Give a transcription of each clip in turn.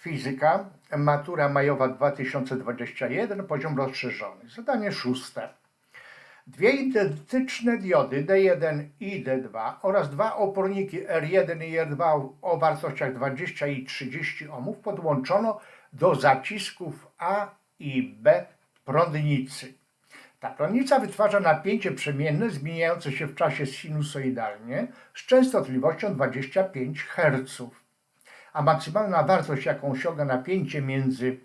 Fizyka, matura majowa 2021, poziom rozszerzony. Zadanie szóste. Dwie identyczne diody D1 i D2 oraz dwa oporniki R1 i R2 o wartościach 20 i 30 ohmów podłączono do zacisków A i B prądnicy. Ta prądnica wytwarza napięcie przemienne zmieniające się w czasie sinusoidalnie z częstotliwością 25 Hz a maksymalna wartość, jaką osiąga napięcie między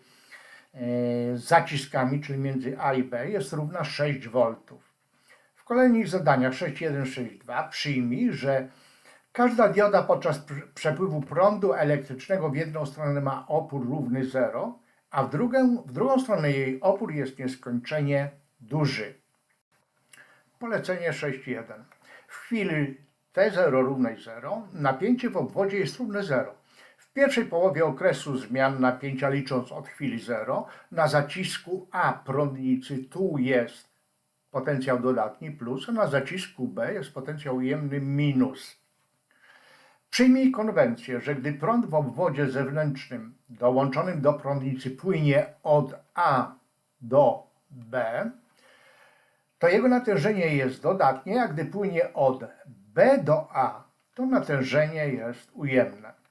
e, zaciskami, czyli między A i B, jest równa 6 V. W kolejnych zadaniach 6.1.6.2 przyjmij, że każda dioda podczas pr- przepływu prądu elektrycznego w jedną stronę ma opór równy 0, a w drugą, w drugą stronę jej opór jest nieskończenie duży. Polecenie 6.1. W chwili T0 równej 0 napięcie w obwodzie jest równe 0. Pierwszej połowie okresu zmian napięcia licząc od chwili 0 na zacisku A prądnicy tu jest potencjał dodatni plus, a na zacisku B jest potencjał ujemny minus. Przyjmij konwencję, że gdy prąd w obwodzie zewnętrznym dołączonym do prądnicy płynie od A do B, to jego natężenie jest dodatnie, a gdy płynie od B do A, to natężenie jest ujemne.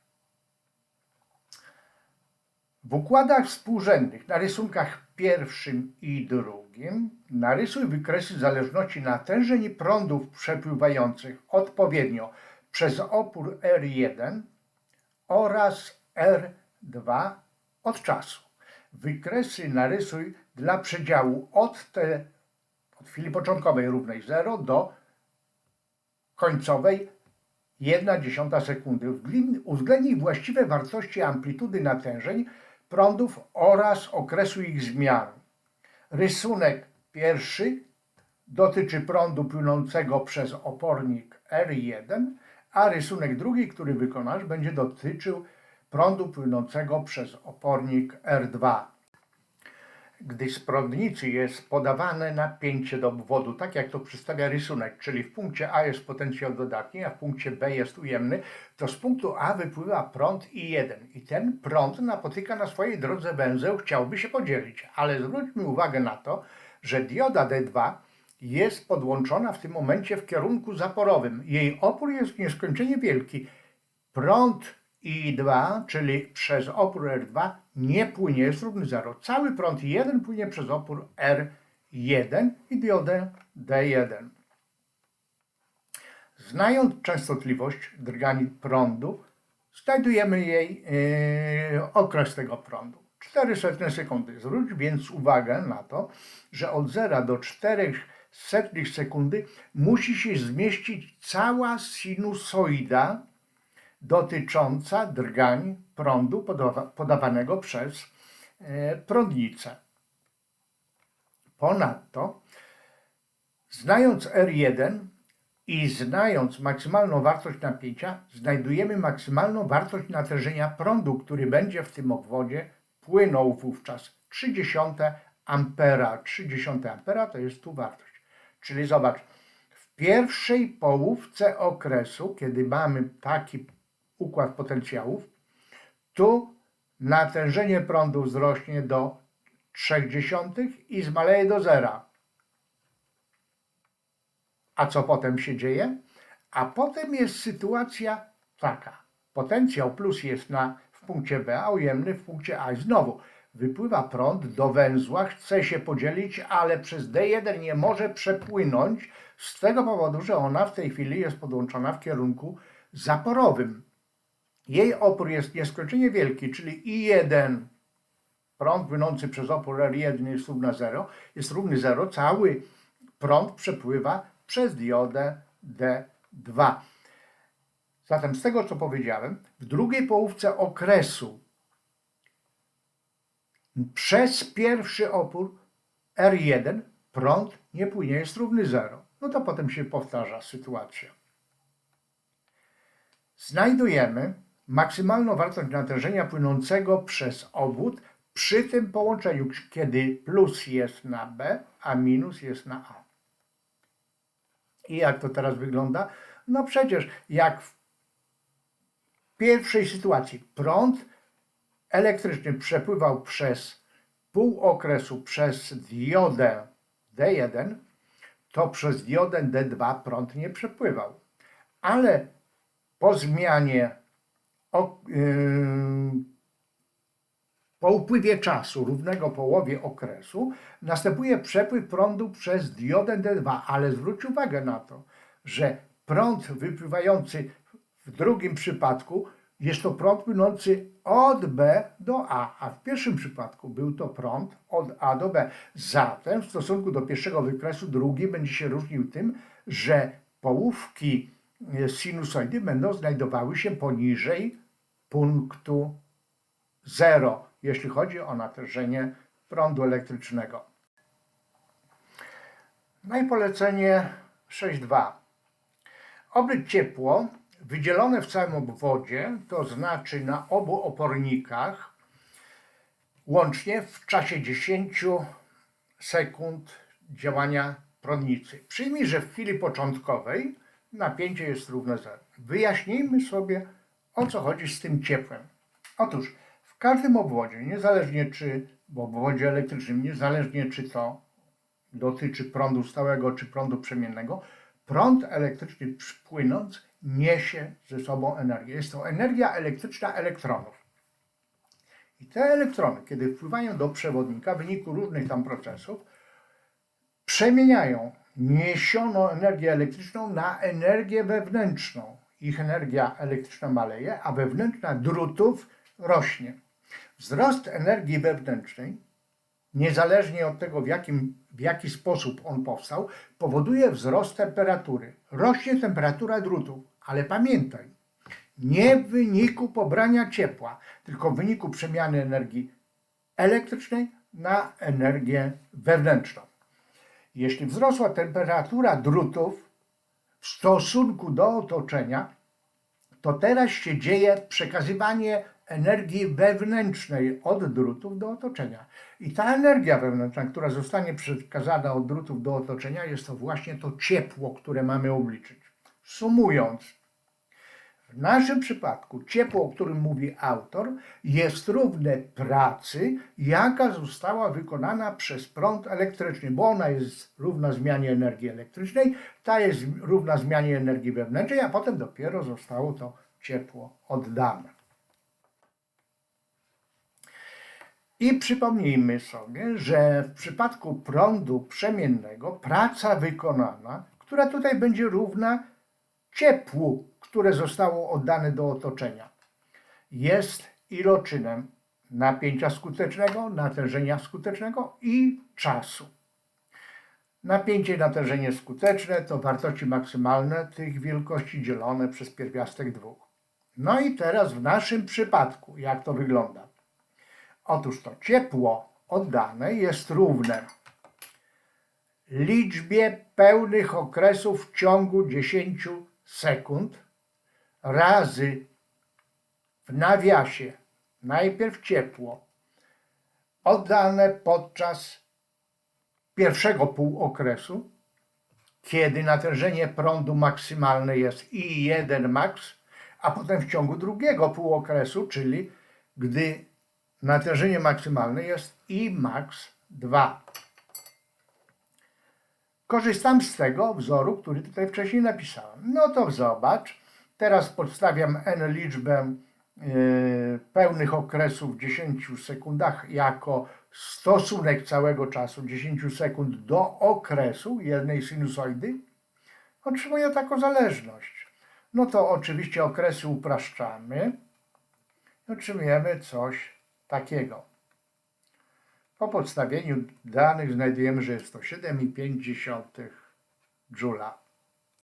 W układach współrzędnych na rysunkach pierwszym i drugim narysuj wykresy zależności natężeń prądów przepływających odpowiednio przez opór R1 oraz R2 od czasu. Wykresy narysuj dla przedziału od, te, od chwili początkowej równej 0 do końcowej 1,1 sekundy. Uwzględnij właściwe wartości amplitudy natężeń prądów oraz okresu ich zmian. Rysunek pierwszy dotyczy prądu płynącego przez opornik R1, a rysunek drugi, który wykonasz, będzie dotyczył prądu płynącego przez opornik R2 gdy z prądnicy jest podawane napięcie do obwodu, tak jak to przedstawia rysunek, czyli w punkcie A jest potencjał dodatni, a w punkcie B jest ujemny, to z punktu A wypływa prąd I1 i ten prąd napotyka na swojej drodze węzeł, chciałby się podzielić, ale zwróćmy uwagę na to, że dioda D2 jest podłączona w tym momencie w kierunku zaporowym. Jej opór jest nieskończenie wielki. Prąd I2, czyli przez opór R2, nie płynie, jest równy 0. Cały prąd I1 płynie przez opór R1 i diodę D1. Znając częstotliwość drgań prądu, znajdujemy jej yy, okres tego prądu. 400 sekundy. Zwróć więc uwagę na to, że od 0 do 4 setnych sekundy musi się zmieścić cała sinusoida dotycząca drgań prądu podawa- podawanego przez e, prądnicę. Ponadto, znając R1 i znając maksymalną wartość napięcia, znajdujemy maksymalną wartość natężenia prądu, który będzie w tym obwodzie płynął wówczas 30 ampera. 30 ampera to jest tu wartość. Czyli zobacz, w pierwszej połówce okresu, kiedy mamy taki układ potencjałów, tu natężenie prądu wzrośnie do 0,3 i zmaleje do zera. A co potem się dzieje? A potem jest sytuacja taka. Potencjał plus jest na, w punkcie B, a ujemny w punkcie A. I znowu wypływa prąd do węzła, chce się podzielić, ale przez D1 nie może przepłynąć z tego powodu, że ona w tej chwili jest podłączona w kierunku zaporowym. Jej opór jest nieskończenie wielki, czyli I1, prąd płynący przez opór R1 jest równy 0, jest równy 0, cały prąd przepływa przez diodę D2. Zatem z tego, co powiedziałem, w drugiej połówce okresu przez pierwszy opór R1 prąd nie płynie, jest równy 0. No to potem się powtarza sytuacja. Znajdujemy maksymalną wartość natężenia płynącego przez obwód przy tym połączeniu, kiedy plus jest na B, a minus jest na A. I jak to teraz wygląda? No przecież jak w pierwszej sytuacji prąd elektryczny przepływał przez pół okresu przez diodę D1, to przez diodę D2 prąd nie przepływał. Ale po zmianie, o, yy, po upływie czasu równego połowie okresu następuje przepływ prądu przez diodę D2, ale zwróć uwagę na to, że prąd wypływający w drugim przypadku jest to prąd płynący od B do A, a w pierwszym przypadku był to prąd od A do B. Zatem w stosunku do pierwszego wykresu drugi będzie się różnił tym, że połówki sinusoidy będą znajdowały się poniżej punktu 0, jeśli chodzi o natężenie prądu elektrycznego. No i polecenie 6.2. Obryć ciepło wydzielone w całym obwodzie, to znaczy na obu opornikach, łącznie w czasie 10 sekund działania prądnicy. Przyjmij, że w chwili początkowej napięcie jest równe zero. Wyjaśnijmy sobie, o co chodzi z tym ciepłem. Otóż w każdym obwodzie, niezależnie czy w obwodzie elektrycznym, niezależnie czy to dotyczy prądu stałego czy prądu przemiennego, prąd elektryczny płynąc niesie ze sobą energię. Jest to energia elektryczna elektronów. I te elektrony, kiedy wpływają do przewodnika w wyniku różnych tam procesów, przemieniają niesioną energię elektryczną na energię wewnętrzną. Ich energia elektryczna maleje, a wewnętrzna drutów rośnie. Wzrost energii wewnętrznej niezależnie od tego, w, jakim, w jaki sposób on powstał, powoduje wzrost temperatury. Rośnie temperatura drutu, ale pamiętaj, nie w wyniku pobrania ciepła, tylko w wyniku przemiany energii elektrycznej na energię wewnętrzną. Jeśli wzrosła temperatura drutów w stosunku do otoczenia, to teraz się dzieje przekazywanie energii wewnętrznej od drutów do otoczenia. I ta energia wewnętrzna, która zostanie przekazana od drutów do otoczenia, jest to właśnie to ciepło, które mamy obliczyć. Sumując, w naszym przypadku ciepło, o którym mówi autor, jest równe pracy, jaka została wykonana przez prąd elektryczny, bo ona jest równa zmianie energii elektrycznej, ta jest równa zmianie energii wewnętrznej, a potem dopiero zostało to ciepło oddane. I przypomnijmy sobie, że w przypadku prądu przemiennego praca wykonana, która tutaj będzie równa ciepłu, które zostało oddane do otoczenia, jest iloczynem napięcia skutecznego, natężenia skutecznego i czasu. Napięcie i natężenie skuteczne to wartości maksymalne tych wielkości dzielone przez pierwiastek dwóch. No i teraz w naszym przypadku, jak to wygląda? Otóż to ciepło oddane jest równe liczbie pełnych okresów w ciągu 10 sekund razy w nawiasie najpierw ciepło oddane podczas pierwszego półokresu, kiedy natężenie prądu maksymalne jest I1 max, a potem w ciągu drugiego półokresu, czyli gdy natężenie maksymalne jest I max 2. Korzystam z tego wzoru, który tutaj wcześniej napisałem. No to zobacz. Teraz podstawiam n liczbę yy, pełnych okresów w 10 sekundach jako stosunek całego czasu 10 sekund do okresu jednej sinusoidy. Otrzymuję taką zależność. No to oczywiście okresy upraszczamy. Otrzymujemy coś takiego. Po podstawieniu danych znajdujemy, że jest to 7,5 Joula